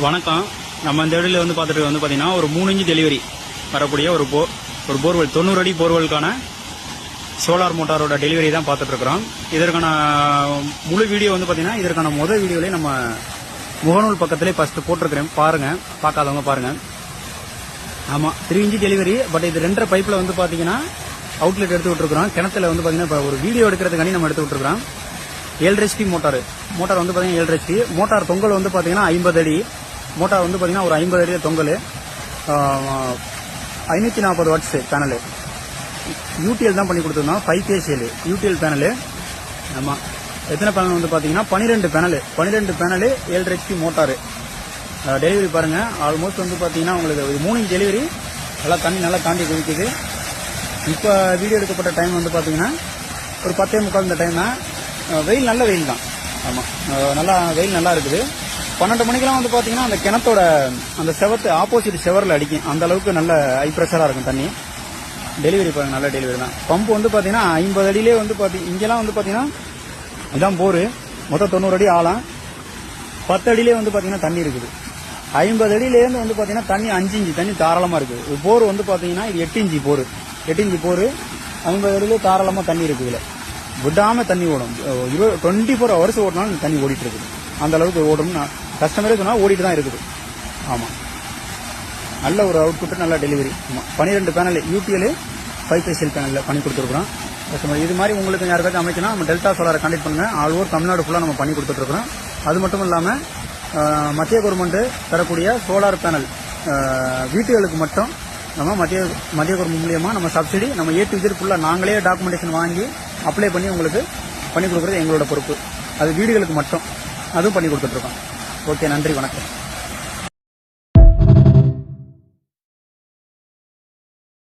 வணக்கம். நம்ம இந்த இடத்துல வந்து பார்த்துட்டு வந்து பார்த்தீங்கன்னா ஒரு மூணு இன்ச்சு டெலிவரி வரக்கூடிய ஒரு போ ஒரு போர்வெல் தொண்ணூறு அடி போர்வெலுக்கான சோலார் மோட்டாரோட டெலிவரி தான் பார்த்துட்ருக்குறோம் இதற்கான முழு வீடியோ வந்து பார்த்தீங்கன்னா இதற்கான முதல் வீடியோலேயே நம்ம முகநூல் பக்கத்திலே ஃபஸ்ட்டு போட்டிருக்கிறேன். பாருங்கள் பார்க்காதவங்க பாருங்கள் ஆமாம் த்ரீ இன்ச்சு டெலிவரி பட் இது ரெண்டரை பைப்பில் வந்து பார்த்தீங்கன்னா அவுட்லெட் எடுத்து விட்டுருக்குறோம் கிணத்துல வந்து பார்த்தீங்கன்னா இப்போ ஒரு வீடியோ எடுக்கிறதுக்காண்டி நம்ம எடுத்து விட்டுருக்குறோம் ஏழு ஹெச்பி மோட்டார். மோட்டார் வந்து பார்த்தீங்கன்னா ஏழு ஹெச்பி மோட்டார் தொங்கல் வந்து பார்த்தீங்கன்னா ஐம்பது அடி. மோட்டார் வந்து பார்த்தீங்கன்னா ஒரு ஐம்பது அடி தொங்கல். ஐநூற்றி நாற்பது வாட்ஸ் பேனலு யூடிஎல் தான் பண்ணி கொடுத்துருந்தோம். ஃபைவ் கேசிஎல் யூடிஎல் பேனலு ஆமாம் எத்தனை பேனல் வந்து பார்த்தீங்கன்னா பன்னிரெண்டு பேனல் பன்னிரெண்டு பேனலு ஏழு ஹெச்பி மோட்டார். டெலிவரி பாருங்கள் ஆல்மோஸ்ட் வந்து பார்த்தீங்கன்னா உங்களுக்கு இது மூணு டெலிவரி நல்லா தண்ணி நல்லா தாண்டி குதிக்குது. இப்போ வீடியோ எடுக்கப்பட்ட டைம் வந்து பார்த்தீங்கன்னா ஒரு பத்தே முக்கால் இந்த டைம் தான் வெயில் நல்ல வெயில் தான். ஆமாம் நல்லா வெயில் நல்லா இருக்குது. பன்னெண்டு மணிக்கெல்லாம் வந்து பார்த்தீங்கன்னா அந்த கிணத்தோட அந்த செவத்து ஆப்போசிட் செவரில் அடிக்கும். அந்த அளவுக்கு நல்ல ஹை ப்ரெஷராக இருக்கும் தண்ணி. டெலிவரி பாருங்க நல்ல டெலிவரி தான். பம்ப் வந்து பார்த்தீங்கன்னா ஐம்பது அடியிலே வந்து பார்த்தி இங்கெல்லாம் வந்து பார்த்தீங்கன்னா இதான் போரு மொத்தம் தொண்ணூறு அடி ஆழம். பத்து அடியிலே வந்து பார்த்தீங்கன்னா தண்ணி இருக்குது. ஐம்பது அடியிலேருந்து வந்து பார்த்தீங்கன்னா தண்ணி அஞ்சு இஞ்சி தண்ணி தாராளமாக இருக்குது. போர் வந்து பார்த்தீங்கன்னா இது எட்டு இஞ்சி போர் எட்டு இஞ்சி போர் ஐம்பது அடியிலே தாராளமாக தண்ணி இருக்குது இதில். விடாம தண்ணி ஓடும். இருபது டுவெண்ட்டி ஃபோர் ஹவர்ஸ் ஓடினாலும் தண்ணி ஓடிட்டு இருக்குது அந்த அளவுக்கு ஓடும் கஸ்டமரே சொன்னால் ஓடிட்டு தான் இருக்குது. ஆமாம் நல்ல ஒரு அவுட்புட் நல்ல டெலிவரி ஆமாம் பன்னிரெண்டு பேனல் யூபிஎல் ஃபைவ் ஃபேஷியல் பேனலில் பண்ணி கொடுத்துருக்குறோம். கஸ்டமர் இது மாதிரி உங்களுக்கு யாருக்காச்சும் அமைக்கணும் நம்ம டெல்டா சோலாரை கான்டெக்ட் பண்ணுங்கள் ஆல் ஓவர் தமிழ்நாடு ஃபுல்லாக நம்ம பண்ணி கொடுத்துட்ருக்குறோம். அது மட்டும் இல்லாமல் மத்திய கவர்மெண்ட்டு தரக்கூடிய சோலார் பேனல் வீட்டுகளுக்கு மட்டும் நம்ம மத்திய மத்திய கவர்மெண்ட் மூலியமாக நம்ம சப்சிடி நம்ம ஏ டு விசிட் ஃபுல்லாக நாங்களே டாக்குமெண்டேஷன் வாங்கி அப்ளை பண்ணி உங்களுக்கு பண்ணி கொடுக்குறது எங்களோட பொறுப்பு. அது வீடுகளுக்கு மட்டும். அதுவும் பண்ணி கொடுத்துட்ருக்கோம் ஓகே நன்றி வணக்கம்.